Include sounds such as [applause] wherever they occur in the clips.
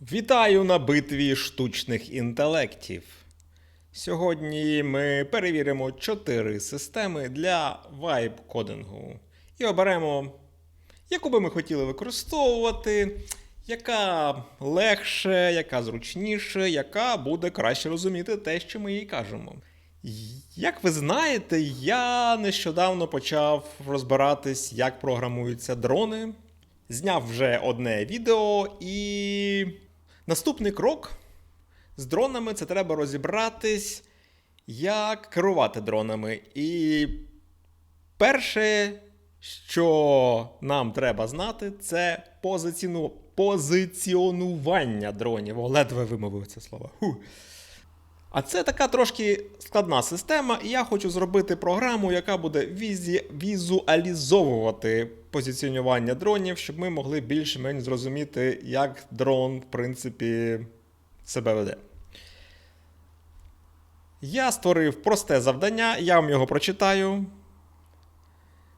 Вітаю на битві штучних інтелектів. Сьогодні ми перевіримо чотири системи для вайб-кодингу і оберемо, яку би ми хотіли використовувати, яка легше, яка зручніше, яка буде краще розуміти те, що ми їй кажемо. Як ви знаєте, я нещодавно почав розбиратись, як програмуються дрони. Зняв вже одне відео, і наступний крок з дронами це треба розібратись, як керувати дронами. І перше, що нам треба знати, це позиціону... позиціонування дронів. Ледве вимовив це слово. Фу. А це така трошки складна система, і я хочу зробити програму, яка буде візі... візуалізовувати позиціонування дронів, щоб ми могли більш-менш зрозуміти, як дрон, в принципі, себе веде. Я створив просте завдання, я вам його прочитаю.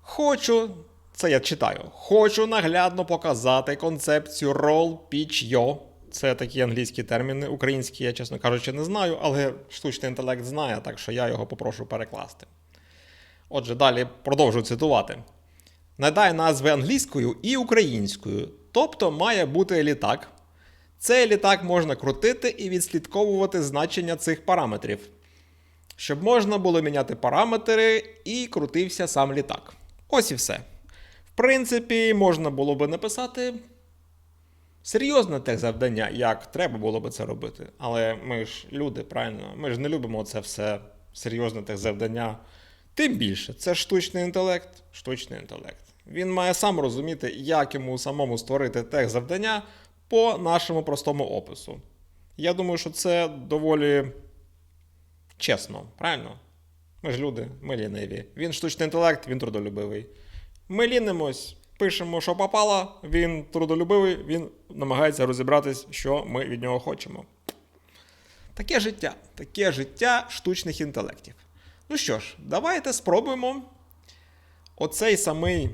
Хочу, це я читаю. Хочу наглядно показати концепцію Roll Pitch Yo. Це такі англійські терміни. Українські, я, чесно кажучи, не знаю, але штучний інтелект знає, так що я його попрошу перекласти. Отже, далі продовжую цитувати. Надай назви англійською і українською. Тобто має бути літак. Цей літак можна крутити і відслідковувати значення цих параметрів, щоб можна було міняти параметри і крутився сам літак. Ось і все. В принципі, можна було би написати серйозне тех завдання, як треба було би це робити. Але ми ж люди, правильно, ми ж не любимо це все серйозне тех завдання. Тим більше, це штучний інтелект, штучний інтелект. Він має сам розуміти, як йому самому створити тех завдання по нашому простому опису. Я думаю, що це доволі чесно, правильно? Ми ж люди, ми ліниві. Він штучний інтелект, він трудолюбивий. Ми лінимось, пишемо, що попало, він трудолюбивий, він намагається розібратись, що ми від нього хочемо. Таке життя, таке життя штучних інтелектів. Ну що ж, давайте спробуємо оцей самий.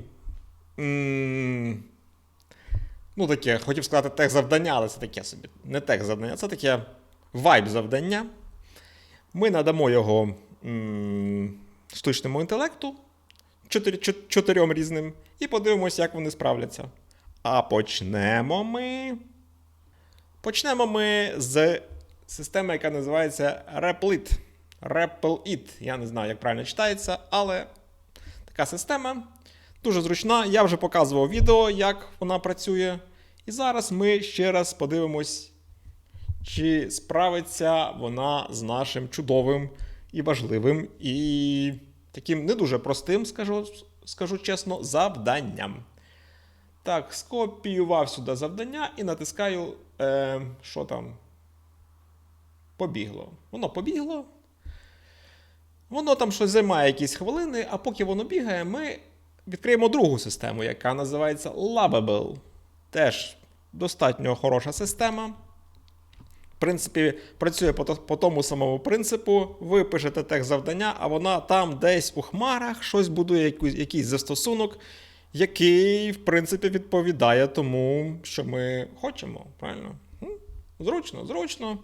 Ну, таке, хотів сказати тех завдання, але це таке собі. Не тех завдання, це таке вайб завдання. Ми надамо його м, штучному інтелекту чотирьом різним, і подивимося, як вони справляться. А почнемо ми. Почнемо ми з системи, яка називається Replit. Replit. Я не знаю, як правильно читається, але така система дуже зручна. Я вже показував відео, як вона працює. І зараз ми ще раз подивимось, чи справиться вона з нашим чудовим і важливим, і таким не дуже простим, скажу, скажу чесно, завданням. Так, скопіював сюди завдання і натискаю, е, що там. Побігло. Воно побігло. Воно там щось займає якісь хвилини, а поки воно бігає, ми відкриємо другу систему, яка називається Lovable. Теж достатньо хороша система. В принципі, працює по, по тому самому принципу. Ви пишете текст завдання, а вона там десь у хмарах щось будує якусь, якийсь застосунок, який, в принципі, відповідає тому, що ми хочемо. Правильно? Зручно, зручно.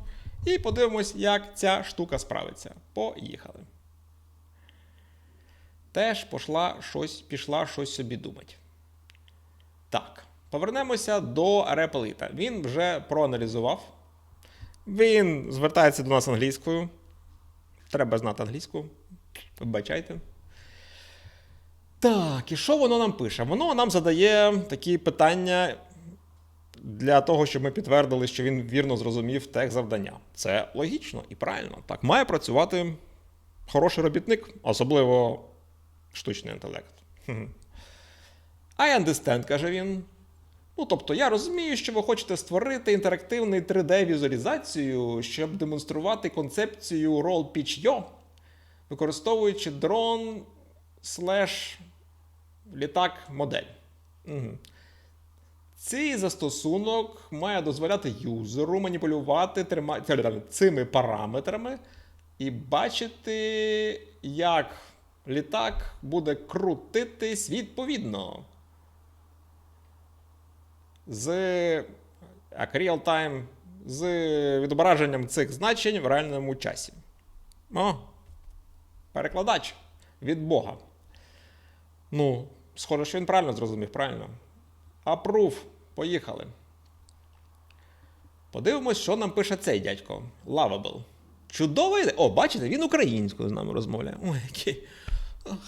І подивимось, як ця штука справиться. Поїхали. Теж пішла щось, пішла щось собі думати. Так, повернемося до реплита. Він вже проаналізував. Він звертається до нас англійською. Треба знати англійську. Вибачайте. Так, і що воно нам пише? Воно нам задає такі питання для того, щоб ми підтвердили, що він вірно зрозумів текст завдання. Це логічно і правильно. Так, має працювати хороший робітник, особливо штучний інтелект. I understand, каже він. Ну, тобто, я розумію, що ви хочете створити інтерактивний 3D-візуалізацію, щоб демонструвати концепцію Roll Pitch використовуючи дрон слеш літак модель. Угу. Цей застосунок має дозволяти юзеру маніпулювати трима... цими параметрами і бачити, як літак буде крутитись відповідно з як real-time з відображенням цих значень в реальному часі. О, перекладач від Бога. Ну, схоже, що він правильно зрозумів, правильно? Approve. Поїхали. Подивимось, що нам пише цей дядько. Lovable. Чудова ідея. О, бачите, він українською з нами розмовляє. Ой, який.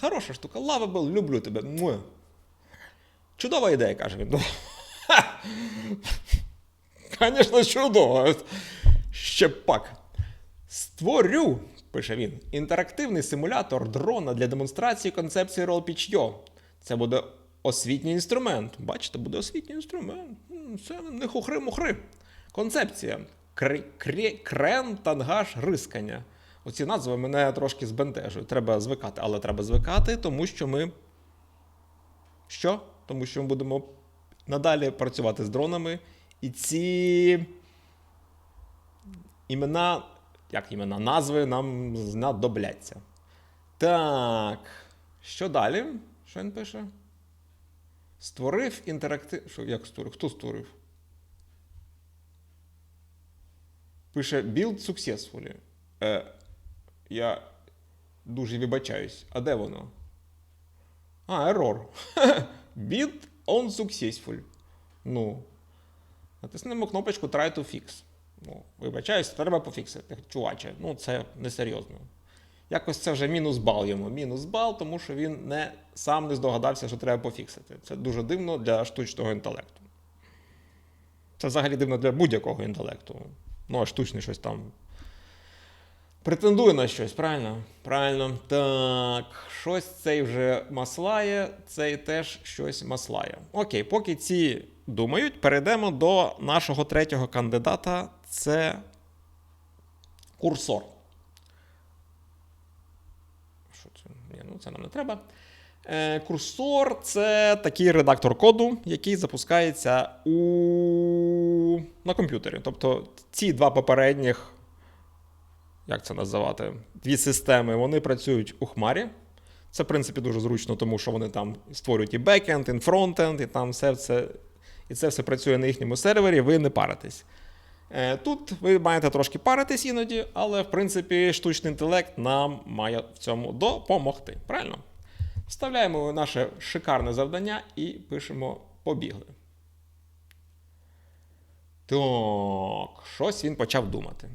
Хороша штука. Lovable, люблю тебе. Чудова ідея, каже він. [laughs] Звісно, чудово. Ще пак. Створю, пише він, інтерактивний симулятор дрона для демонстрації концепції RollPitch.io. Це буде освітній інструмент. Бачите, буде освітній інструмент. Це не хухри-мухри. Концепція. Крен, тангаж, рискання. Оці назви мене трошки збентежують. Треба звикати, але треба звикати, тому що ми. Що? Тому що ми будемо надалі працювати з дронами. І ці імена, як імена, назви нам знадобляться. Так. Що далі? Що він пише? Створив інтерактив. Як створив? Хто створив? Пише Build Successfully. Е, я дуже вибачаюсь. А де воно? А, error. [laughs] Build on successful. Ну. Натиснемо кнопочку Try to fix. Ну, вибачаюсь, треба пофіксити. Чуваче, ну це несерйозно. Якось це вже мінус бал йому. Мінус бал, тому що він не, сам не здогадався, що треба пофіксити. Це дуже дивно для штучного інтелекту. Це взагалі дивно для будь-якого інтелекту. Ну, а штучний щось там претендує на щось, правильно? Правильно. Так, щось цей вже маслає, цей теж щось маслає. Окей, поки ці думають, перейдемо до нашого третього кандидата. Це курсор. Що це? Ні, ну це нам не треба. Е, курсор це такий редактор коду, який запускається у... на комп'ютері. Тобто ці два попередніх як це називати, дві системи, вони працюють у хмарі. Це, в принципі, дуже зручно, тому що вони там створюють і бекенд, і фронтенд, і там все це, і це все працює на їхньому сервері, ви не паритесь. Е, Тут ви маєте трошки паритись іноді, але в принципі штучний інтелект нам має в цьому допомогти. Правильно? Вставляємо наше шикарне завдання і пишемо побігли. Так, щось він почав думати.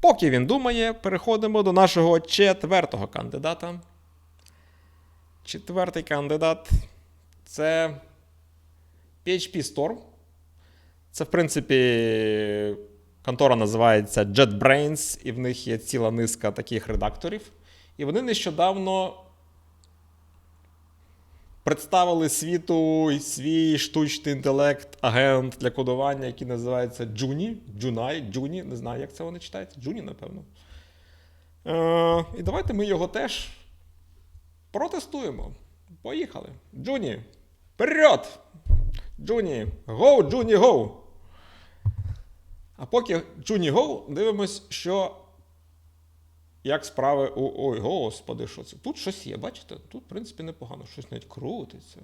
Поки він думає, переходимо до нашого четвертого кандидата. Четвертий кандидат це PHP Store. Це, в принципі, контора називається JetBrains, і в них є ціла низка таких редакторів. І вони нещодавно представили світу свій штучний інтелект, агент для кодування, який називається Джуні. Джунай, Джуні, не знаю, як це вони читається. Джуні, напевно. Е, і давайте ми його теж протестуємо. Поїхали. Джуні, вперед! Джуні, гоу, Джуні, гоу! А поки Джуні гоу, дивимось, що як справи у. Ой, господи, що це? Тут щось є, бачите? Тут, в принципі, непогано, щось навіть крутиться.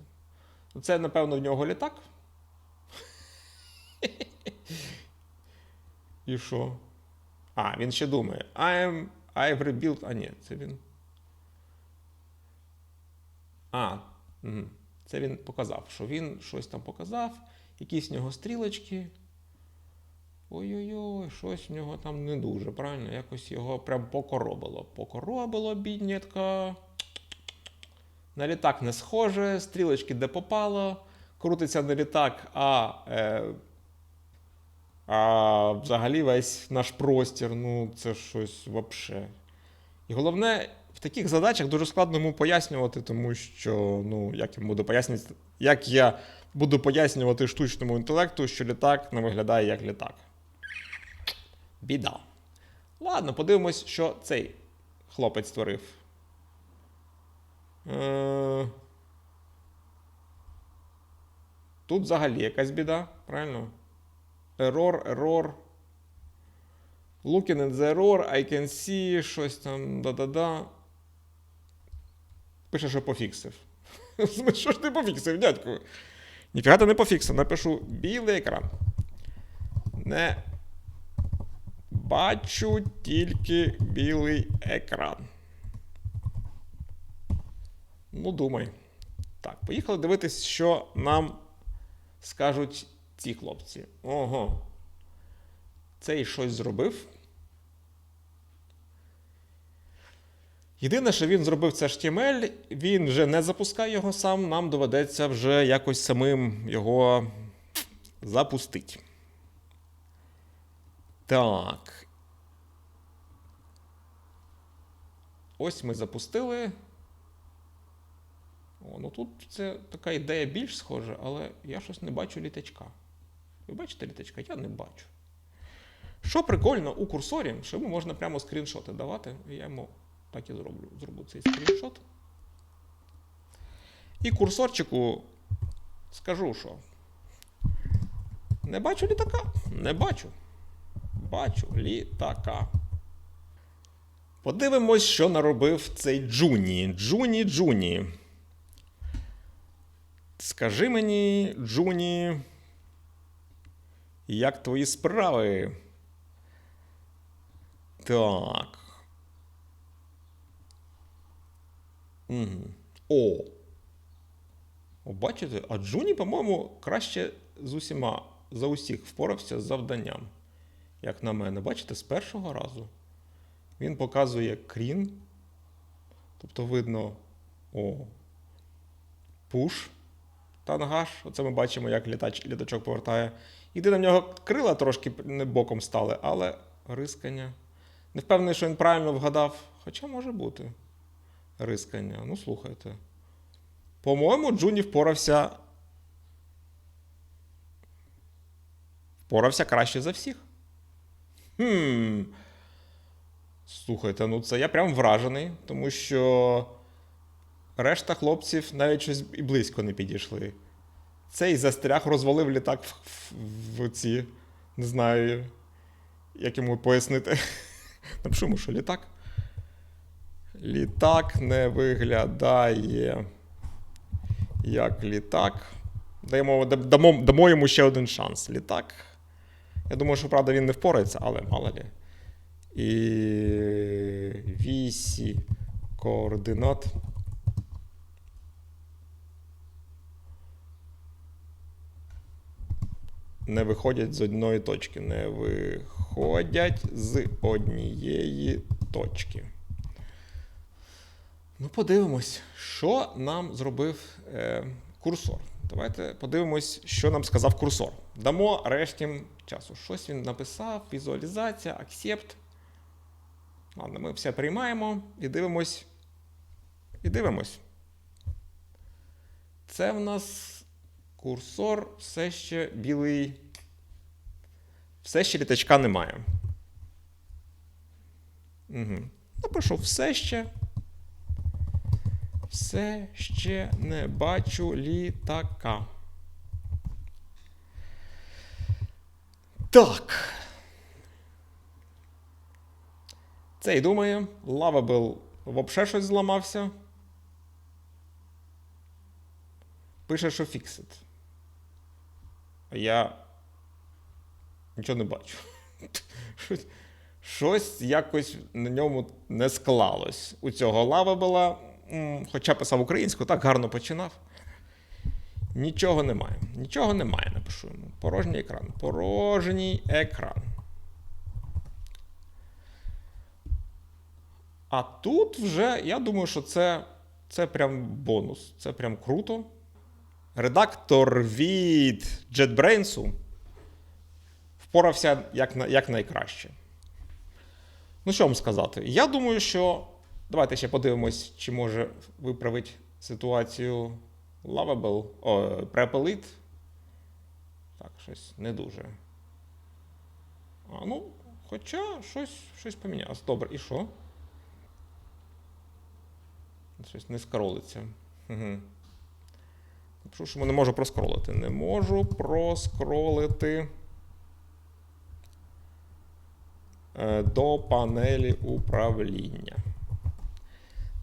Це, напевно, в нього літак. І що? А, він ще думає. I'm, I've rebuilt. А, ні, це він. А, це він показав, що він щось там показав, якісь в нього стрілочки. Ой-ой-ой, щось в нього там не дуже, правильно? Якось його прям покоробило. Покоробило, біднятка. На літак не схоже, стрілочки де попало, крутиться не літак, а, е, а взагалі весь наш простір. Ну, це щось вообще. І головне, в таких задачах дуже складно йому пояснювати, тому що, ну, як я буду пояснювати, як я буду пояснювати штучному інтелекту, що літак не виглядає як літак. Біда. Ладно, подивимось, що цей хлопець створив. Е... Тут взагалі якась біда, правильно? Error, error. Looking at the error, I can see, щось там, да-да-да. Пише, що пофіксив. [laughs] Що ж ти пофіксив, дядьку? Ніфіга ти не пофіксив, напишу білий екран. Не бачу тільки білий екран. Ну, думай. Так, поїхали дивитись, що нам скажуть ці хлопці. Ого. Цей щось зробив. Єдине, що він зробив це HTML, він вже не запускає його сам, нам доведеться вже якось самим його запустити. Так. Ось ми запустили. О, ну тут це така ідея більш схожа, але я щось не бачу літачка. Ви бачите літачка? Я не бачу. Що прикольно у курсорі, що йому можна прямо скріншоти давати. Я йому так і зроблю. Зроблю цей скріншот. І курсорчику скажу, що. Не бачу літака? Не бачу. Бачу літака. Подивимось, що наробив цей Джуні. Джуні Джуні. Скажи мені, Джуні, як твої справи? Так. Угу. О. О, бачите? А Джуні, по-моєму, краще з усіма за усіх впорався з завданням. Як на мене, бачите, з першого разу. Він показує крін. Тобто видно о, пуш тангаж. Оце ми бачимо, як літач, літачок повертає. Єдине, в нього крила трошки не боком стали, але рискання. Не впевнений, що він правильно вгадав. Хоча може бути рискання. Ну, слухайте. По-моєму, Джуні впорався. Впорався краще за всіх. Хм. Слухайте, ну це я прям вражений, тому що решта хлопців навіть щось і близько не підійшли. Цей застряг розвалив літак в, в, в ці. Не знаю, як йому пояснити. [laughs] Напишу що літак. Літак не виглядає як літак. Даємо, дамо, дамо йому ще один шанс. Літак. Я думаю, що правда він не впорається, але мало лі. І вісі координат. Не виходять з одної точки. Не виходять з однієї точки. Ну, подивимось, що нам зробив е, курсор. Давайте подивимось, що нам сказав курсор. Дамо решті часу. Щось він написав, візуалізація, аксепт. Ладно, ми все приймаємо і дивимось. І дивимось. Це в нас курсор все ще білий. Все ще літачка немає. Угу. Напишу все ще. Все ще не бачу літака. Так. Цей думає, Lovable взагалі щось зламався. Пише, що фіксит. А я нічого не бачу. Щось якось на ньому не склалось. У цього лава була, хоча писав українською, так гарно починав. Нічого немає. Нічого немає, напишу йому. Порожній екран. Порожній екран. А тут вже, я думаю, що це це прям бонус. Це прям круто. Редактор від JetBrains впорався як, як найкраще. Ну, що вам сказати? Я думаю, що. Давайте ще подивимось, чи може виправити ситуацію Lovable, о, Prepelite. Так, щось не дуже. А, ну, хоча щось щось помінялось. Добре, і що? Щось не скролиться. Угу. Напишу, що не можу проскролити. Не можу проскролити е, до панелі управління.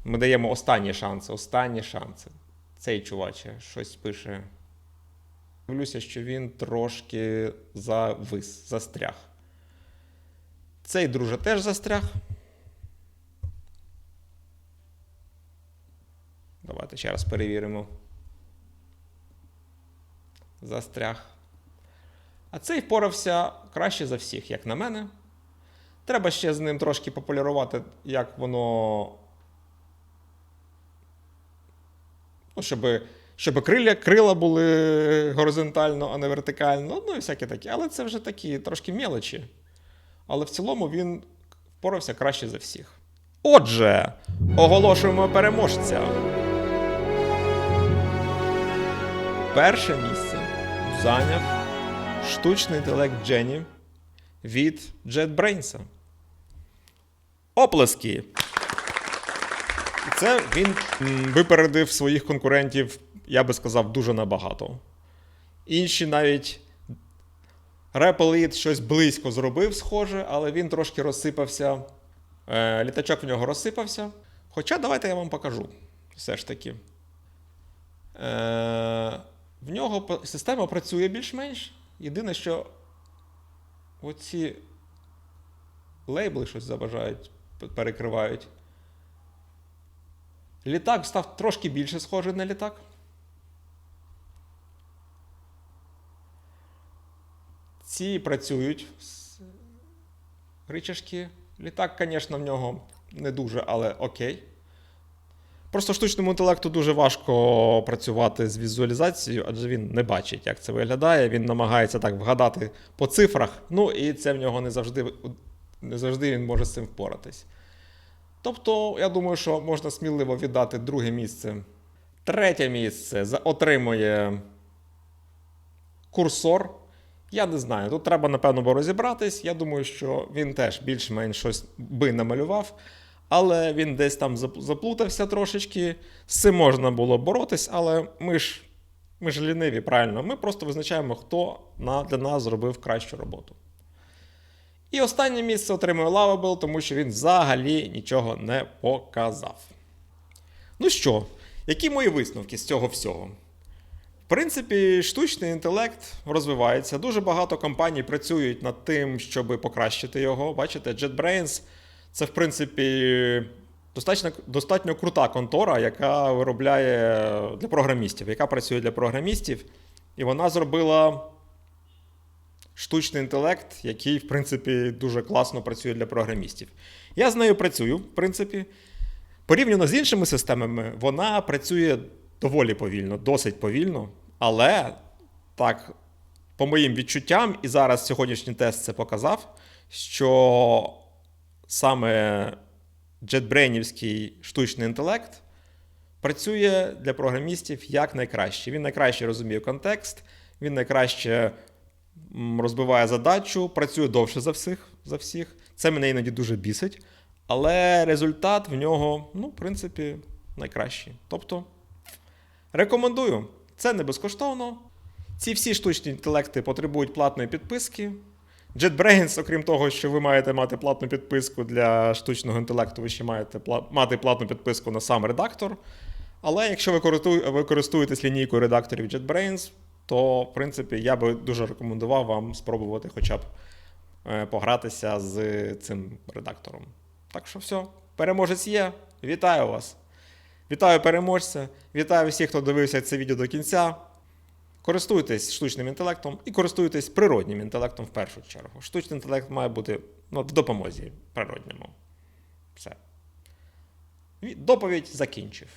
Ми даємо останні шанси. Останні шанси. Цей чуваче щось пише. Дивлюся, що він трошки завис, застряг. Цей друже теж застряг. Давайте ще раз перевіримо. Застряг. А цей впорався краще за всіх, як на мене. Треба ще з ним трошки пополірувати, як воно. Ну, щоб, щоб крилля, крила були горизонтально, а не вертикально. Ну і всяке таке. Але це вже такі трошки мелочі. Але в цілому він впорався краще за всіх. Отже, оголошуємо переможця. Перше місце зайняв штучний інтелект Джені від JetBrains. Оплески! Це він випередив своїх конкурентів, я би сказав, дуже набагато. Інші навіть Rap щось близько зробив, схоже, але він трошки розсипався. Е, літачок в нього розсипався. Хоча давайте я вам покажу. Все ж таки. Е, в нього система працює більш-менш. Єдине, що оці лейбли щось заважають, перекривають. Літак став трошки більше схожий на літак. Ці працюють ричашки. Літак, звісно, в нього не дуже, але окей. Просто штучному інтелекту дуже важко працювати з візуалізацією, адже він не бачить, як це виглядає. Він намагається так вгадати по цифрах. Ну і це в нього не завжди, не завжди він може з цим впоратись. Тобто, я думаю, що можна сміливо віддати друге місце. Третє місце отримує курсор. Я не знаю. Тут треба, напевно, розібратись. Я думаю, що він теж більш-менш щось би намалював, але він десь там заплутався трошечки. З цим можна було боротись, але ми ж, ми ж ліниві, правильно. Ми просто визначаємо, хто для нас зробив кращу роботу. І останнє місце отримує Lovable, тому що він взагалі нічого не показав. Ну що, які мої висновки з цього всього? В принципі, штучний інтелект розвивається. Дуже багато компаній працюють над тим, щоб покращити його. Бачите, JetBrains це, в принципі, достатньо, достатньо крута контора, яка виробляє для програмістів, яка працює для програмістів. І вона зробила штучний інтелект, який, в принципі, дуже класно працює для програмістів. Я з нею працюю, в принципі. Порівняно з іншими системами, вона працює доволі повільно, досить повільно. Але так, по моїм відчуттям, і зараз сьогоднішній тест це показав, що саме JetBrainівський штучний інтелект працює для програмістів як найкраще. Він найкраще розуміє контекст, він найкраще розбиває задачу, працює довше за всіх, за всіх. Це мене іноді дуже бісить. Але результат в нього, ну, в принципі, найкращий. Тобто, рекомендую. Це не безкоштовно. Ці всі штучні інтелекти потребують платної підписки. JetBrains, окрім того, що ви маєте мати платну підписку для штучного інтелекту, ви ще маєте мати платну підписку на сам редактор. Але якщо ви користу- ви користуєтесь лінійкою редакторів JetBrains, то, в принципі, я би дуже рекомендував вам спробувати хоча б е, погратися з цим редактором. Так що все, переможець є. Вітаю вас! Вітаю переможця! Вітаю всіх, хто дивився це відео до кінця. Користуйтесь штучним інтелектом і користуйтесь природнім інтелектом в першу чергу. Штучний інтелект має бути ну, в допомозі природньому. Все. Ві- Доповідь закінчив.